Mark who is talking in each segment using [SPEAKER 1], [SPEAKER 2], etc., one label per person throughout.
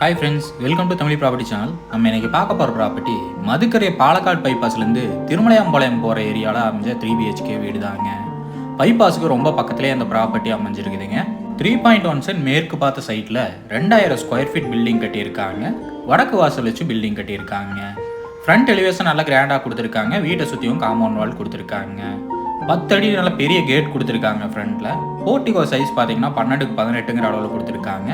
[SPEAKER 1] Hi friends welcome to Tamil property channel நம்ம இன்னைக்கு பார்க்க போகிற ப்ராப்பர்ட்டி மதுக்கரை பாலக்காடு பைபாஸ்லேருந்து திருமலையாம்பாளையம் போகிற ஏரியாவில் அமைஞ்ச த்ரீ பிஹெச்கே வீடு தாங்க. பைபாஸுக்கு ரொம்ப பக்கத்துலேயே அந்த ப்ராப்பர்ட்டி அமைஞ்சிருக்குதுங்க. த்ரீ பாயிண்ட் ஒன் சென்ட் மேற்கு பார்த்த சைட்டில் ரெண்டாயிரம் ஸ்கொயர் ஃபீட் பில்டிங் கட்டியிருக்காங்க. வடக்கு வாசல் வச்சு பில்டிங் கட்டியிருக்காங்க. ஃப்ரண்ட் எலிவேஷன் நல்லா கிராண்டாக கொடுத்துருக்காங்க. வீட்டை சுற்றியும் காம்பவுண்ட் வால் கொடுத்துருக்காங்க. பத்து அடி நல்ல பெரிய கேட் கொடுத்துருக்காங்க ஃப்ரண்ட்டில் போர்ட்டிகோ சைஸ் பார்த்தீங்கன்னா பன்னெண்டுக்கு பதினெட்டுங்கிற அளவில் கொடுத்துருக்காங்க.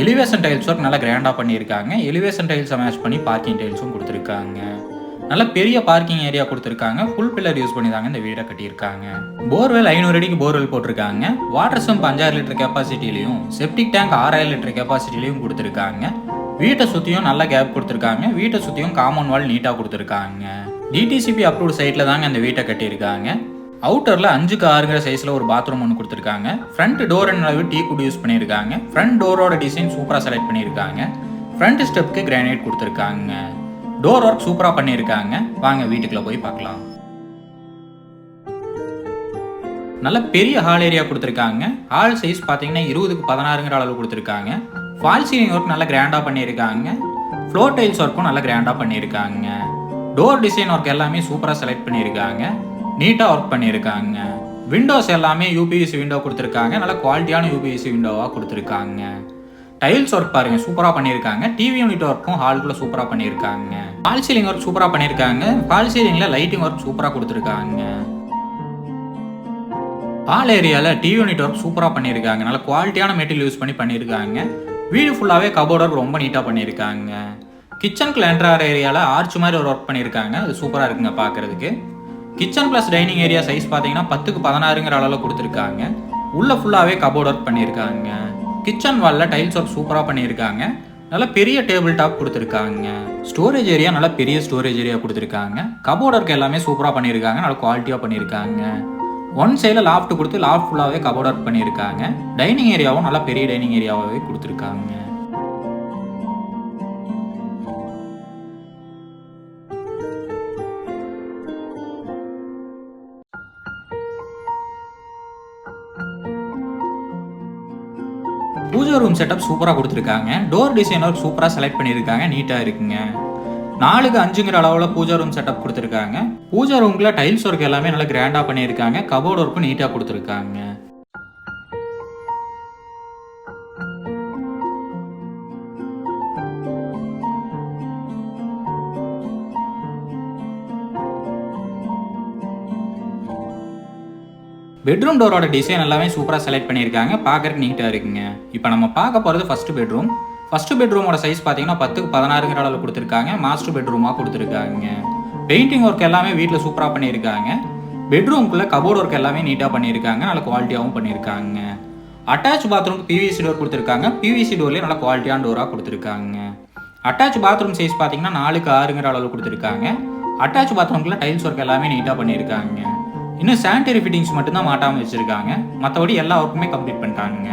[SPEAKER 1] எலிவேஷன் டைல்ஸ் ஒர்க் நல்லா கிராண்டாக பண்ணியிருக்காங்க. எலிவேஷன் டைல்ஸை மேட்ச் பண்ணி பார்க்கிங் டைல்ஸும் கொடுத்துருக்காங்க. நல்ல பெரிய பார்க்கிங் ஏரியா கொடுத்துருக்காங்க. ஃபுல் பில்லர் யூஸ் பண்ணி தாங்க இந்த வீடை கட்டியிருக்காங்க. போர்வெல் ஐநூறு அடிக்கு போர்வெல் போட்டிருக்காங்க. வாட்டர் சம்ப் அஞ்சாயிரம் லிட்டர் கெப்பாசிட்டிலையும் செப்டிக் டேங்க் ஆறாயிரம் லிட்டர் கெப்பாசிட்டிலையும் கொடுத்துருக்காங்க. வீட்டை சுற்றியும் நல்ல கேப் கொடுத்துருக்காங்க. வீட்டை சுற்றியும் காமன் வால் நீட்டாக கொடுத்துருக்காங்க. டிடிசிபி அப்ரூவ்ட் சைட்டில் தாங்க அந்த வீட்டை கட்டியிருக்காங்க. அவுட்டரில் அஞ்சுக்கு ஆறுங்கிற சைஸில் ஒரு பாத்ரூம் ஒன்று கொடுத்துருக்காங்க. ஃப்ரண்ட் டோர் அளவு டீ குட் யூஸ் பண்ணியிருக்காங்க. ஃப்ரண்ட் டோரோட டிசைன் சூப்பராக செலக்ட் பண்ணியிருக்காங்க. ஃப்ரண்ட் ஸ்டெப்க்கு கிரானைட் கொடுத்துருக்காங்க. டோர் ஒர்க் சூப்பராக பண்ணியிருக்காங்க. வாங்க வீட்டுக்குள்ளே போய் பார்க்கலாம். நல்ல பெரிய ஹால் ஏரியா கொடுத்துருக்காங்க. ஹால் சைஸ் பார்த்தீங்கன்னா இருபதுக்கு பதினாறுங்கிற அளவு கொடுத்துருக்காங்க. ஃபால் சீலிங் ஒர்க் நல்லா கிராண்டாக பண்ணியிருக்காங்க. ஃப்ளோர் டைல்ஸ் ஒர்க்கும் நல்லா கிராண்டாக பண்ணியிருக்காங்க. டோர் டிசைன் ஒர்க் எல்லாமே சூப்பராக செலக்ட் பண்ணியிருக்காங்க. நீட்டாக ஒர்க் பண்ணியிருக்காங்க. விண்டோஸ் எல்லாமே யூபிஎஸ்சி விண்டோ கொடுத்துருக்காங்க. நல்ல குவாலிட்டியான யூபிஎஸ்சி விண்டோவாக கொடுத்துருக்காங்க. டைல்ஸ் ஒர்க் பாருங்க சூப்பராக பண்ணியிருக்காங்க. டிவி யூனிட் ஒர்க்கும் ஹால்குள்ள சூப்பராக பண்ணியிருக்காங்க. ஃபால் சீலிங் ஒர்க் சூப்பராக பண்ணியிருக்காங்க. ஃபால் சீலிங்கில் லைட்டிங் ஒர்க் சூப்பராக கொடுத்துருக்காங்க. ஹால் ஏரியாவில் டிவி யூனிட் ஒர்க் சூப்பராக பண்ணியிருக்காங்க. நல்ல குவாலிட்டியான மெட்டீரியல் யூஸ் பண்ணி பண்ணியிருக்காங்க. வீடு ஃபுல்லாகவே கபோர்ட் ஒர்க் ரொம்ப நீட்டாக பண்ணியிருக்காங்க. கிச்சன் என்ட்ரார் ஏரியாவில் ஆர்ச் மாதிரி ஒரு ஒர்க் பண்ணியிருக்காங்க. அது சூப்பராக இருக்குங்க பார்க்குறதுக்கு kitchen plus dining area size பார்த்தீங்கன்னா பத்துக்கு பதினாறுங்கிற அளவில் கொடுத்துருக்காங்க. உள்ளே ஃபுல்லாகவே கபோர்ட் ஒர்க் பண்ணியிருக்காங்க. கிச்சன் வாலில் டைல்ஸ் ஒர்க் சூப்பராக பண்ணியிருக்காங்க. நல்ல பெரிய டேபிள் டாப் கொடுத்துருக்காங்க. ஸ்டோரேஜ் ஏரியா நல்ல பெரிய ஸ்டோரேஜ் ஏரியா கொடுத்துருக்காங்க. கபோர்ட் ஒர்க் எல்லாமே சூப்பராக பண்ணியிருக்காங்க. நல்ல குவாலிட்டியாக பண்ணியிருக்காங்க. ஒன் சைடில் லாஃப்ட் கொடுத்து லாஃப்ட் ஃபுல்லாகவே கபோர்ட் ஒர்க் பண்ணியிருக்காங்க. டைனிங் ஏரியாவும் நல்லா பெரிய டைனிங் ஏரியாவாகவே கொடுத்துருக்காங்க. பூஜா ரூம் செட்டப் சூப்பராக கொடுத்துருக்காங்க. டோர் டிசைன் ஒர்க் சூப்பராக செலக்ட் பண்ணியிருக்காங்க நீட்டாக இருக்குங்க. நாலுக்கு அஞ்சுங்கிற அளவில் பூஜா ரூம் செட்டப் கொடுத்துருக்காங்க. பூஜா ரூமில் டைல்ஸ் ஒர்க் எல்லாமே நல்லா கிராண்டாக பண்ணியிருக்காங்க. கபோர்ட் ஒர்க்கும் நீட்டாக கொடுத்துருக்காங்க. பெட்ரூம் டோரோட டிசைன் எல்லாமே சூப்பராக செலக்ட் பண்ணியிருக்காங்க. பார்க்கறக்கு நீட்டாக இருக்குங்க. இப்போ நம்ம பார்க்க போகிறது ஃபர்ஸ்ட் பெட்ரூம் ஃபர்ஸ்ட் பெட்ரூமோட சைஸ் பார்த்தீங்கன்னா பத்துக்கு பதினாறுங்கிற அளவில் கொடுத்துருக்காங்க. மாஸ்டர் பெட்ரூமாக கொடுத்துருக்காங்க பெயிண்டிங் ஒர்க் எல்லாமே வீட்டில் சூப்பராக பண்ணியிருக்காங்க. பெட்ரூம்குள்ளே கபோர்ட் ஒர்க் எல்லாமே நீட்டாக பண்ணியிருக்காங்க. நல்ல குவாலிட்டியாகவும் பண்ணியிருக்காங்க. அட்டாச் பாத்ரூம்க்கு பிவிசி டோர் கொடுத்துருக்காங்க. பிவிசி டோர்லேயே நல்ல குவாலிட்டியான டோராக கொடுத்துருக்காங்க. அட்டாச் பாத்ரூம் சைஸ் பார்த்தீங்கன்னா நாலுக்கு ஆறுங்கிற அளவில் கொடுத்துருக்காங்க. அட்டாச் பாத்ரூம்குள்ளே டைல்ஸ் ஒர்க் எல்லாமே நீட்டாக பண்ணியிருக்காங்க. இன்னும் சானிட்டரி ஃபிட்டிங்ஸ் மட்டும்தான் மாட்டாமல் வச்சுருக்காங்க. மற்றபடி எல்லா ஒர்க்குமே கம்ப்ளீட் பண்ணிட்டாங்க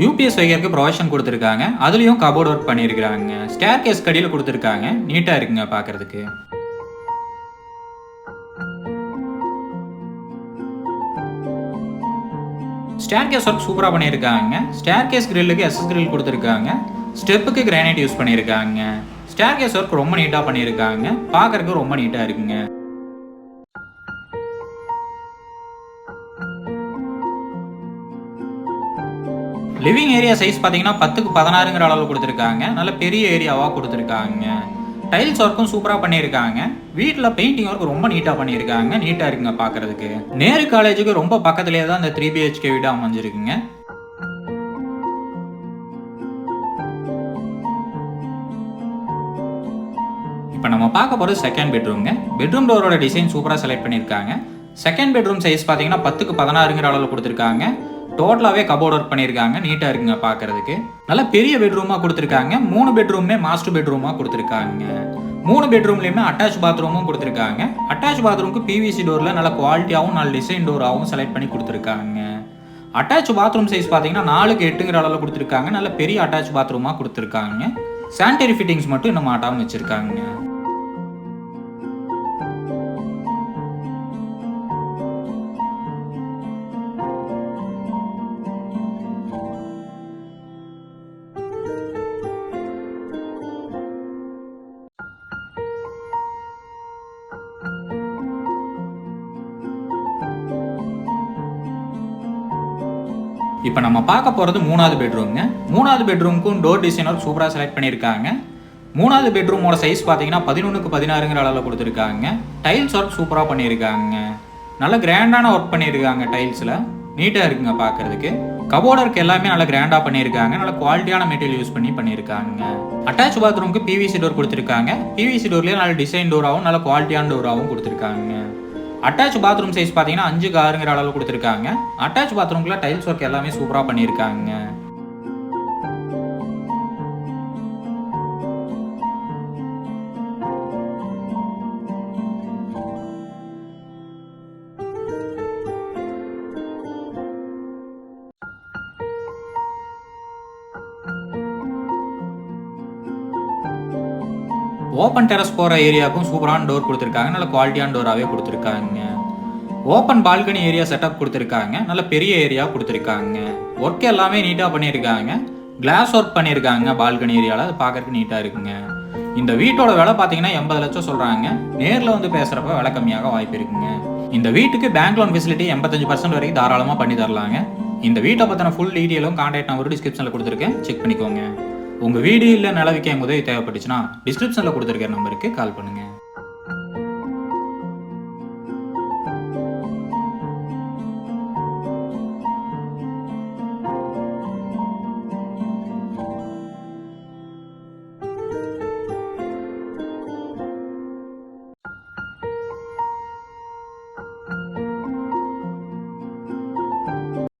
[SPEAKER 1] யூபிஎஸ் வைக்கிறதுக்கு ப்ரொவிஷன் கொடுத்துருக்காங்க. அதுலேயும் கபோர்ட் ஒர்க் பண்ணியிருக்கிறாங்க. ஸ்டேர் கேஸ் கடியில் கொடுத்துருக்காங்க. நீட்டாக இருக்குங்க பார்க்குறதுக்கு ஸ்டேர் கேஸ் ஒர்க் சூப்பராக பண்ணியிருக்காங்க. ஸ்டேர் கேஸ் கிரில்லுக்கு எஸ்எஸ் கிரில் கொடுத்துருக்காங்க. ஸ்டெப்புக்கு கிரானைட் யூஸ் பண்ணியிருக்காங்க. ஸ்டேர் கேஸ் ஒர்க் ரொம்ப நீட்டாக பண்ணியிருக்காங்க. பார்க்கறதுக்கு ரொம்ப நீட்டாக இருக்குங்க. லிவிங் ஏரியா சைஸ் பார்த்தீங்கன்னா பத்துக்கு பதினாறுங்கிற அளவு கொடுத்துருக்காங்க. நல்ல பெரிய ஏரியாவாக கொடுத்துருக்காங்க. டைல்ஸ் ஒர்க்கும் சூப்பராக பண்ணியிருக்காங்க. வீட்டில் பெயிண்டிங் ஒர்க் ரொம்ப நீட்டாக பண்ணியிருக்காங்க. நீட்டாக இருக்குங்க பார்க்கறதுக்கு நேரு காலேஜுக்கு ரொம்ப பக்கத்துலேயே தான் இந்த த்ரீ பிஹெச்கே வீடு அமைஞ்சிருக்குங்க. இப்போ நம்ம பார்க்க போகிறது செகண்ட் பெட்ரூம்ங்க பெட்ரூம் டோரோட டிசைன் சூப்பராக செலக்ட் பண்ணியிருக்காங்க. செகண்ட் பெட்ரூம் சைஸ் பார்த்தீங்கன்னா பத்துக்கு பதினாறுங்கிற அளவில் கொடுத்துருக்காங்க. டோட்டலாகவே கபோர்ட் ஒர்க் பண்ணியிருக்காங்க நீட்டாக இருக்குங்க பார்க்கறதுக்கு நல்ல பெரிய பெட்ரூமாக கொடுத்துருக்காங்க மூணு பெட்ரூமே மாஸ்டர் பெட்ரூமாக கொடுத்துருக்காங்க. மூணு பெட்ரூம்லேயுமே அட்டாச் பாத்ரூமும் கொடுத்துருக்காங்க. அட்டாச் பாத்ரூமுக்கு பிவிசி டோரில் நல்ல குவாலிட்டியாகவும் நல்ல டிசைன் டோராகவும் செலக்ட் பண்ணி கொடுத்துருக்காங்க. அட்டாச் பாத்ரூம் சைஸ் பார்த்தீங்கன்னா நாலுக்கு எட்டுங்கிற அளவில் கொடுத்துருக்காங்க. நல்ல பெரிய அட்டாச் பாத்ரூமாக கொடுத்துருக்காங்க. சானிடரி ஃபிட்டிங்ஸ் மட்டும் இன்னும் மாட்டாமல் வச்சுருக்காங்க. இப்போ நம்ம பார்க்க போகிறது மூணாவது பெட்ரூம்ங்க மூணாவது பெட்ரூமுக்கும் டோர் டிசைனர் சூப்பராக செலக்ட் பண்ணியிருக்காங்க. மூணாவது பெட்ரூமோட சைஸ் பார்த்தீங்கன்னா பதினொன்றுக்கு பதினாறுங்கிற அளவில் கொடுத்துருக்காங்க. டைல்ஸ் ஒர்க் சூப்பராக பண்ணியிருக்காங்க. நல்ல கிராண்டான ஒர்க் பண்ணியிருக்காங்க டைல்ஸில் நீட்டாக இருக்குங்க பார்க்கறதுக்கு. கபோர்டு ஒர்க் எல்லாமே நல்லா கிராண்டாக பண்ணியிருக்காங்க. நல்ல குவாலிட்டியான மெட்டீரியல் யூஸ் பண்ணி பண்ணியிருக்காங்க. அட்டாச் பாத்ரூமுக்கு பிவிசி டோர் கொடுத்துருக்காங்க. பிவிசி டோர்லேயே நல்ல டிசைன் டோராகவும் நல்ல குவாலிட்டியான டோராகவும் கொடுத்துருக்காங்க. அட்டாச் பாத்ரூம் சைஸ் பார்த்தீங்கன்னா அஞ்சுக்கு ஆறுங்கிற அளவு கொடுத்துருக்காங்க. அட்டாச் பாத்ரூம்குள்ள டைல்ஸ் ஒர்க் எல்லாமே சூப்பராக பண்ணியிருக்காங்க. ஓப்பன் டெரஸ் போகிற ஏரியாவுக்கும் சூப்பரான டோர் கொடுத்துருக்காங்க. நல்ல குவாலிட்டியான டோராகவே கொடுத்துருக்காங்க. ஓப்பன் பால்கனி ஏரியா செட்டப் கொடுத்துருக்காங்க. நல்ல பெரிய ஏரியா கொடுத்துருக்காங்க. ஒர்க் எல்லாமே நீட்டாக பண்ணியிருக்காங்க. கிளாஸ் ஒர்க் பண்ணியிருக்காங்க பால்கனி ஏரியாவில் அது பார்க்குறதுக்கு நீட்டாக இருக்குங்க. இந்த வீட்டோட விலை பார்த்தீங்கன்னா எண்பது லட்சம் சொல்கிறாங்க நேரில் வந்து பேசுகிறப்ப விலை கம்மியாக வாய்ப்பு இருக்குங்க. இந்த வீட்டுக்கு பேங்க் லோன் ஃபெசிலிட்டி எண்பத்தஞ்சு பர்சன்ட் வரைக்கும் தாராளமாக பண்ணி தரலாங்க. இந்த வீட்டை பற்றின ஃபுல் டீட்டெயிலும் கான்டாக்ட் நம்பர் டிஸ்கிரிப்ஷனில் கொடுத்துருக்கேன். செக் பண்ணிக்கோங்க. உங்கள் வீடு இல்லை நிலவிக்க எங்கள் உதவி தேவைப்பட்டுச்சுன்னா டிஸ்கிரிப்ஷனில் கொடுத்துருக்கிற நம்பருக்கு கால் பண்ணுங்கள்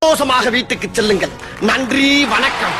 [SPEAKER 2] சந்தோஷமாக வீட்டுக்கு செல்லுங்கள். நன்றி வணக்கம்.